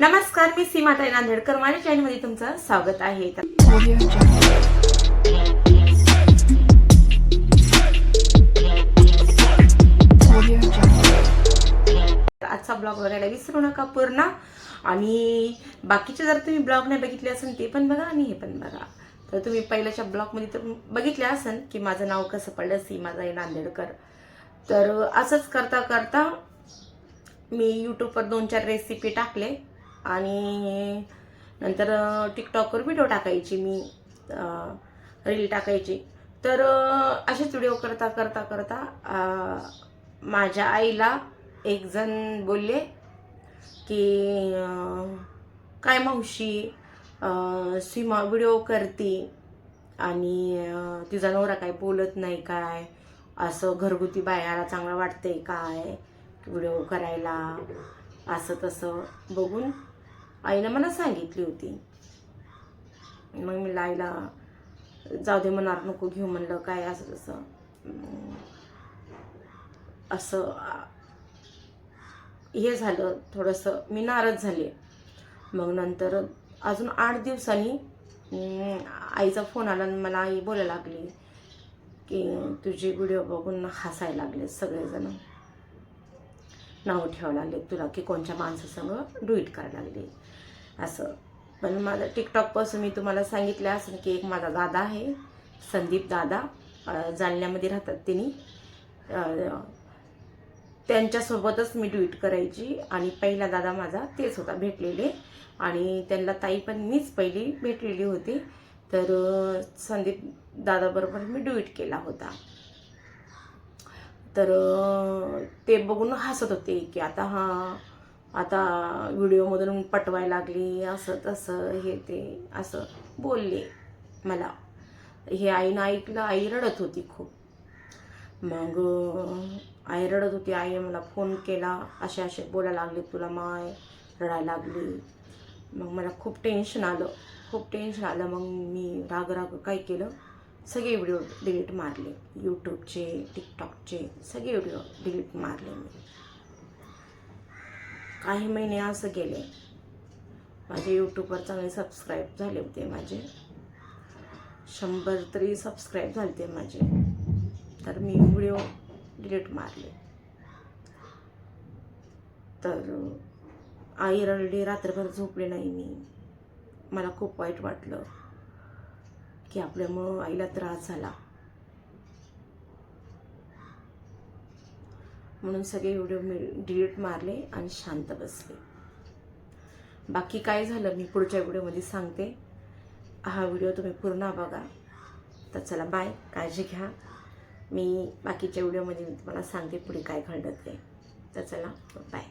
नमस्कार मी सीमाताई नांदेडकर माझ्या चॅनलमध्ये तुमचं स्वागत आहे. आजचा ब्लॉग बघायला विसरू नका पूर्ण. आणि बाकीचे जर तुम्ही ब्लॉग नाही बघितले असेल ते पण बघा आणि हे पण बघा. तर तुम्ही पहिल्याच्या ब्लॉगमध्ये तर बघितले असेल की माझं नाव कसं पडलं सीमाताई नांदेडकर तर असंच करता करता मी यूट्यूबवर दोन चार रेसिपी टाकले. आणि नंतर टिकटॉकवर व्हिडिओ टाकायची मी रील टाकायची. तर असेच व्हिडिओ करता करता करता माझ्या आईला एक जण बोलले की काय मावशी सीमा व्हिडिओ करते आणि तिचा नवरा काय बोलत नाही काय? असं घरगुती बायाला चांगलं वाटतंय काय? व्हिडिओ करायला असं तसं बघून आईनं मला सांगितली होती. मग मी आईला जाऊ दे म्हणणार नको घेऊ म्हणलं काय असं तसं. असं हे झालं थोडंसं मी नाराज झाले. मग नंतर अजून आठ दिवसांनी आईचा फोन आला आणि मला आई बोलायला लागली की तुझे व्हिडिओ बघून हसायला लागले सगळेजण. नाव ठेवायला लागले तुला की कोणत्या माणसासंग डुईट करायला लागली असं. पण माझं टिकटॉकपासून मी तुम्हाला सांगितलं असं की एक माझा दादा आहे संदीप दादा. जालन्यामध्ये राहतात त्यांनी त्यांच्यासोबतच मी ट्विट करायची आणि पहिला दादा माझा तेच होता भेटलेले. आणि त्यांना ताई पण मीच पहिली भेटलेली होती. तर संदीप दादाबरोबर मी ट्विट केला होता. तर ते बघून हसत होते की आता हा आता व्हिडिओमधून पटवायला लागली असं तसं हे ते असं बोलले मला. हे आईनं ऐकलं आई रडत होती खूप. मग आई रडत होती आई मला फोन केला असे असे बोलायला लागले तुला माय रडायला लागली. मग मला खूप टेन्शन आलं खूप टेन्शन आलं. मग मी राग राग काय केलं? सगळे व्हिडिओ डिलीट मारले. यूट्यूबचे टिकटॉकचे सगळे व्हिडिओ डिलीट मारले मी. काही महिने असं गेले. माझे यूट्यूबवर चांगले सबस्क्राईब झाले होते माझे. शंभर तरी सबस्क्राईब झाले होते माझे. तर मी व्हिडिओ डिलीट मारले. तर आई रडली रात्रभर झोपले नाही मी. मला खूप वाईट वाटलं. की आपल्यामुळं आईला त्रास झाला. म्हणून सगळे व्हिडिओ मी डिलीट मारले आणि शांत बसले. बाकी काय झालं मी पुढच्या व्हिडिओमध्ये सांगते. हा व्हिडिओ तुम्ही पूर्ण बघा. तर चला बाय काळजी घ्या. मी बाकीच्या व्हिडिओमध्ये मी तुम्हाला सांगते पुढे काय घडत ते तर चला बाय.